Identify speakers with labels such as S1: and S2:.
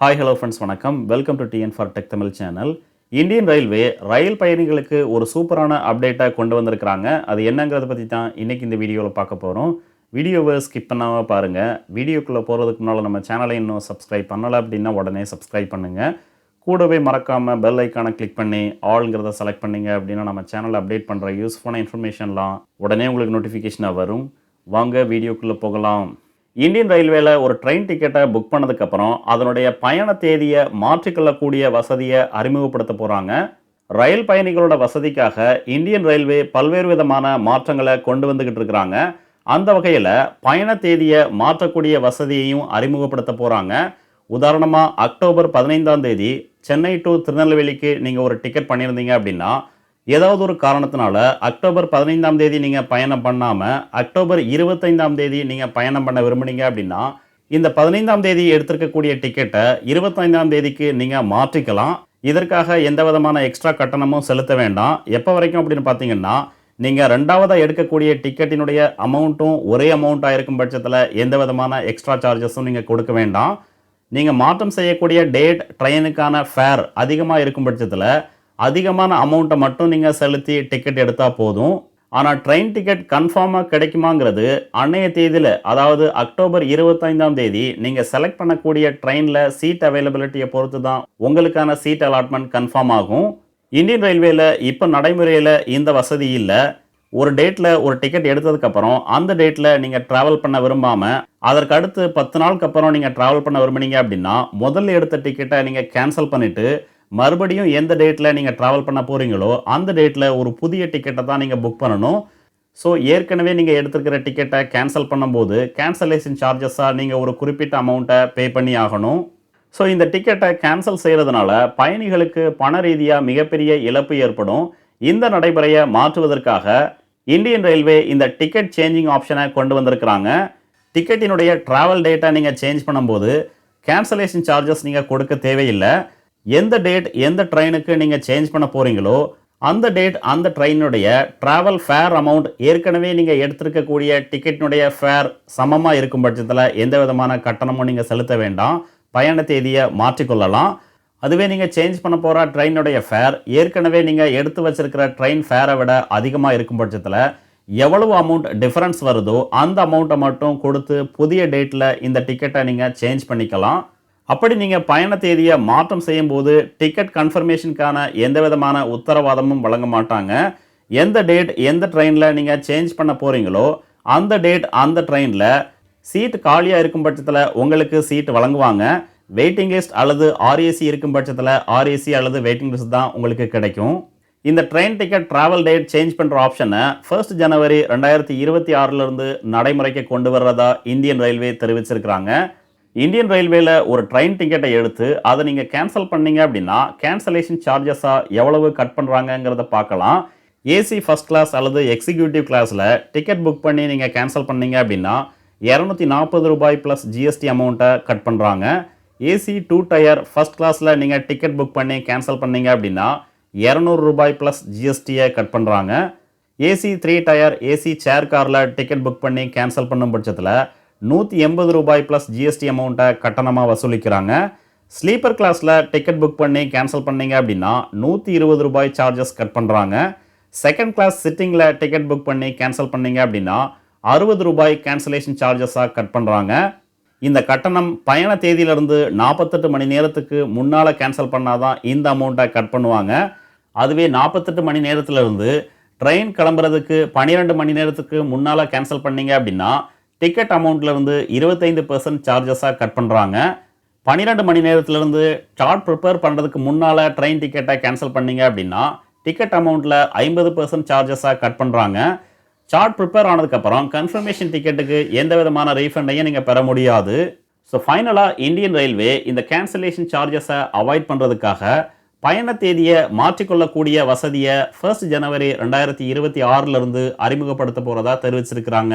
S1: Hi hello friends வணக்கம். Welcome to TN for tech Tamil channel Indian railway ரயில் பயணிகளுக்கு ஒரு சூப்பரான அப்டேட்டாக கொண்டு வந்திருக்கிறாங்க. அது என்னங்கிறத பற்றி தான் இன்றைக்கி இந்த வீடியோவில் பார்க்க போகிறோம் வீடியோவை ஸ்கிப் பண்ணாமல் பாருங்கள் வீடியோக்குள்ளே போகிறதுக்கு முன்னால் நம்ம சேனலை இன்னும் சப்ஸ்கிரைப் பண்ணலை அப்படின்னா உடனே சப்ஸ்கிரைப் பண்ணுங்கள் கூடவே மறக்காமல் பெல் ஐக்கானை கிளிக் பண்ணி ஆளுங்கிறத செலக்ட் பண்ணிங்க அப்படின்னா நம்ம சேனல் அப்டேட் பண்ணுற யூஸ்ஃபுல்லான இன்ஃபர்மேஷன்லாம் உடனே உங்களுக்கு நோட்டிஃபிகேஷனாக வரும். வாங்க வீடியோக்குள்ளே போகலாம். இந்தியன் ரயில்வேல ஒரு ட்ரெயின் டிக்கெட்டை புக் பண்ணதுக்கப்புறம் அதனுடைய பயண தேதியை மாற்றிக்கொள்ளக்கூடிய வசதியை அறிமுகப்படுத்த போகிறாங்க ரயில் பயணிகளோட வசதிக்காக இந்தியன் ரயில்வே பல்வேறு விதமான மாற்றங்களை கொண்டு வந்துக்கிட்டு இருக்கிறாங்க. அந்த வகையில் பயண தேதியை மாற்றக்கூடிய வசதியையும் அறிமுகப்படுத்த போகிறாங்க உதாரணமாக அக்டோபர் பதினைந்தாம் தேதி சென்னை டு திருநெல்வேலிக்கு நீங்கள் ஒரு டிக்கெட் பண்ணியிருந்தீங்க அப்படின்னா ஏதாவது ஒரு காரணத்தினால அக்டோபர் பதினைந்தாம் தேதி நீங்கள் பயணம் பண்ணாமல் அக்டோபர் இருபத்தைந்தாம் தேதி நீங்கள் பயணம் பண்ண விரும்புனீங்க அப்படின்னா இந்த பதினைந்தாம் தேதி எடுத்திருக்கக்கூடிய டிக்கெட்டை இருபத்தைந்தாம் தேதிக்கு நீங்கள் மாற்றிக்கலாம். இதற்காக எந்த விதமான எக்ஸ்ட்ரா கட்டணமும் செலுத்த வேண்டாம். எப்போ வரைக்கும் அப்படின்னு பார்த்தீங்கன்னா நீங்கள் ரெண்டாவதாக எடுக்கக்கூடிய டிக்கெட்டினுடைய அமௌண்ட்டும் ஒரே அமௌண்ட்டாக இருக்கும் பட்சத்தில் எந்த விதமான எக்ஸ்ட்ரா சார்ஜஸும் நீங்கள் கொடுக்க வேண்டாம். நீங்கள் மாற்றம் செய்யக்கூடிய டேட் ட்ரெயினுக்கான ஃபேர் அதிகமாக இருக்கும் பட்சத்தில் அதிகமான அமௌண்ட்டை மட்டும் நீங்கள் செலுத்தி டிக்கெட் எடுத்தால் போதும். ஆனால் ட்ரெயின் டிக்கெட் கன்ஃபார்மாக கிடைக்குமாங்கிறது அன்னைய தேதியில் அதாவது அக்டோபர் இருபத்தைந்தாம் தேதி நீங்கள் செலக்ட் பண்ணக்கூடிய ட்ரெயினில் சீட் அவைலபிலிட்டியை பொறுத்து தான் உங்களுக்கான சீட் அலாட்மெண்ட் கன்ஃபார்ம் ஆகும். இந்தியன் ரயில்வேயில் இப்போ நடைமுறையில் இந்த வசதி இல்லை. ஒரு டேட்டில் ஒரு டிக்கெட் எடுத்ததுக்கப்புறம் அந்த டேட்டில் நீங்கள் ட்ராவல் பண்ண விரும்பாமல் அதற்கு அடுத்து பத்து நாளுக்கு அப்புறம் நீங்கள் ட்ராவல் பண்ண விரும்புனீங்க அப்படின்னா முதல்ல எடுத்த டிக்கெட்டை நீங்கள் கேன்சல் பண்ணிவிட்டு மறுபடியும் எந்த டேட்டில் நீங்கள் ட்ராவல் பண்ண போகிறீங்களோ அந்த டேட்டில் ஒரு புதிய டிக்கெட்டை தான் நீங்கள் புக் பண்ணணும். ஸோ ஏற்கனவே நீங்கள் எடுத்துருக்கிற டிக்கெட்டை கேன்சல் பண்ணும்போது கேன்சலேஷன் சார்ஜஸாக நீங்கள் ஒரு குறிப்பிட்ட அமௌண்ட்டை பே பண்ணி ஆகணும். ஸோ இந்த டிக்கெட்டை கேன்சல் செய்கிறதுனால பயணிகளுக்கு பண ரீதியாக மிகப்பெரிய இழப்பு ஏற்படும். இந்த நடைமுறையை மாற்றுவதற்காக இந்தியன் ரயில்வே இந்த டிக்கெட் சேஞ்சிங் ஆப்ஷனை கொண்டு வந்திருக்கிறாங்க. டிக்கெட்டினுடைய ட்ராவல் டேட்டை நீங்கள் சேஞ்ச் பண்ணும்போது கேன்சலேஷன் சார்ஜஸ் நீங்கள் கொடுக்க தேவையில்லை. எந்த டேட் எந்த ட்ரெயினுக்கு நீங்கள் சேஞ்ச் பண்ண போகிறீங்களோ அந்த டேட் அந்த ட்ரெயினுடைய ட்ராவல் ஃபேர் அமௌண்ட் ஏற்கனவே நீங்கள் எடுத்திருக்கக்கூடிய டிக்கெட்டினுடைய ஃபேர் சமமாக இருக்கும் பட்சத்தில் எந்த விதமான கட்டணமும் நீங்கள் செலுத்த வேண்டாம். பயண தேதியை மாற்றிக்கொள்ளலாம். அதுவே நீங்கள் சேஞ்ச் பண்ண போகிற ட்ரெயினுடைய ஃபேர் ஏற்கனவே நீங்கள் எடுத்து வச்சிருக்கிற ட்ரெயின் ஃபேரை விட அதிகமாக இருக்கும் பட்சத்தில் எவ்வளவு அமௌண்ட் டிஃப்ரென்ஸ் வருதோ அந்த அமௌண்ட்டை மட்டும் கொடுத்து புதிய டேட்டில் இந்த டிக்கெட்டை நீங்கள் சேஞ்ச் பண்ணிக்கலாம். அப்படி நீங்கள் பயண தேதியை மாற்றம் செய்யும்போது டிக்கெட் கன்ஃபர்மேஷனுக்கான எந்த விதமான உத்தரவாதமும் வழங்க மாட்டாங்க. எந்த டேட் எந்த ட்ரெயினில் நீங்கள் சேஞ்ச் பண்ண போகிறீங்களோ அந்த டேட் அந்த ட்ரெயினில் சீட் காலியாக இருக்கும் பட்சத்தில் உங்களுக்கு சீட் வழங்குவாங்க. வெயிட்டிங் லிஸ்ட் அல்லது ஆர்ஏசி இருக்கும் பட்சத்தில் ஆர்ஏசி அல்லது வெயிட்டிங் லிஸ்ட் தான் உங்களுக்கு கிடைக்கும். இந்த train ticket travel date change பண்ணுற ஆப்ஷனை ஃபர்ஸ்ட் ஜனவரி ரெண்டாயிரத்தி இருபத்தி ஆறிலிருந்து நடைமுறைக்கு கொண்டு வர்றதா இந்தியன் ரயில்வே தெரிவிச்சிருக்கிறாங்க. இந்தியன் ரயில்வேல ஒரு ட்ரெயின் டிக்கெட்டை எடுத்து அதை நீங்கள் கேன்சல் பண்ணீங்க அப்படின்னா கேன்சலேஷன் சார்ஜஸாக எவ்வளவு கட் பண்ணுறாங்கங்கிறத பார்க்கலாம். ஏசி ஃபர்ஸ்ட் கிளாஸ் அல்லது எக்ஸிக்யூட்டிவ் கிளாஸில் டிக்கெட் புக் பண்ணி நீங்கள் கேன்சல் பண்ணீங்க அப்படின்னா இரநூத்தி நாற்பது ரூபாய் ப்ளஸ் ஜிஎஸ்டி அமௌண்ட்டை கட் பண்ணுறாங்க ஏசி டூ டயர் ஃபர்ஸ்ட் கிளாஸில் நீங்கள் டிக்கெட் புக் பண்ணி கேன்சல் பண்ணீங்க அப்படின்னா இரநூறு ரூபாய் ப்ளஸ் ஜிஎஸ்டியை கட் பண்ணுறாங்க AC three tier AC chair காரில் டிக்கெட் புக் பண்ணி கேன்சல் பண்ணும் பட்சத்தில் நூற்றி எண்பது ரூபாய் ப்ளஸ் ஜிஎஸ்டி அமௌண்ட்டை கட்டணமாக வசூலிக்கிறாங்க. ஸ்லீப்பர் கிளாஸில் டிக்கெட் புக் பண்ணி கேன்சல் பண்ணீங்க அப்படின்னா நூற்றி இருபது ரூபாய் சார்ஜஸ் கட் பண்ணுறாங்க செகண்ட் கிளாஸ் சிட்டிங்கில் டிக்கெட் புக் பண்ணி கேன்சல் பண்ணீங்க அப்படின்னா அறுபது ரூபாய் கேன்சலேஷன் சார்ஜஸாக கட் பண்ணுறாங்க இந்த கட்டணம் பயண தேதியிலிருந்து நாற்பத்தெட்டு மணி நேரத்துக்கு முன்னால் கேன்சல் பண்ணாதான் இந்த அமௌண்ட்டை கட் பண்ணுவாங்க. அதுவே நாற்பத்தெட்டு மணி நேரத்திலிருந்து ட்ரெயின் கிளம்புறதுக்கு பன்னிரெண்டு மணி நேரத்துக்கு முன்னால் கேன்சல் பண்ணீங்க அப்படின்னா டிக்கெட் அமௌண்ட்லேருந்து இருபத்தைந்து பர்சன்ட் சார்ஜஸாக கட் பண்ணுறாங்க பன்னிரெண்டு மணி நேரத்துலேருந்து சார்ட் ப்ரிப்பேர் பண்ணுறதுக்கு முன்னால் ட்ரெயின் டிக்கெட்டை கேன்சல் பண்ணீங்க அப்படின்னா டிக்கெட் அமௌண்ட்டில் ஐம்பது பர்சன்ட் சார்ஜஸாக கட் பண்ணுறாங்க சார்ட் ப்ரிப்பேர் ஆனதுக்கப்புறம் கன்ஃபர்மேஷன் டிக்கெட்டுக்கு எந்த விதமான ரீஃபண்டையும் நீங்கள் பெற முடியாது. ஸோ ஃபைனலாக இந்தியன் ரயில்வே இந்த கேன்சலேஷன் சார்ஜஸை அவாய்ட் பண்ணுறதுக்காக பயண தேதியை மாற்றிக்கொள்ளக்கூடிய வசதியை ஃபர்ஸ்ட் ஜனவரி ரெண்டாயிரத்தி இருபத்தி ஆறிலிருந்து அறிமுகப்படுத்த போகிறதா தெரிவிச்சிருக்கிறாங்க.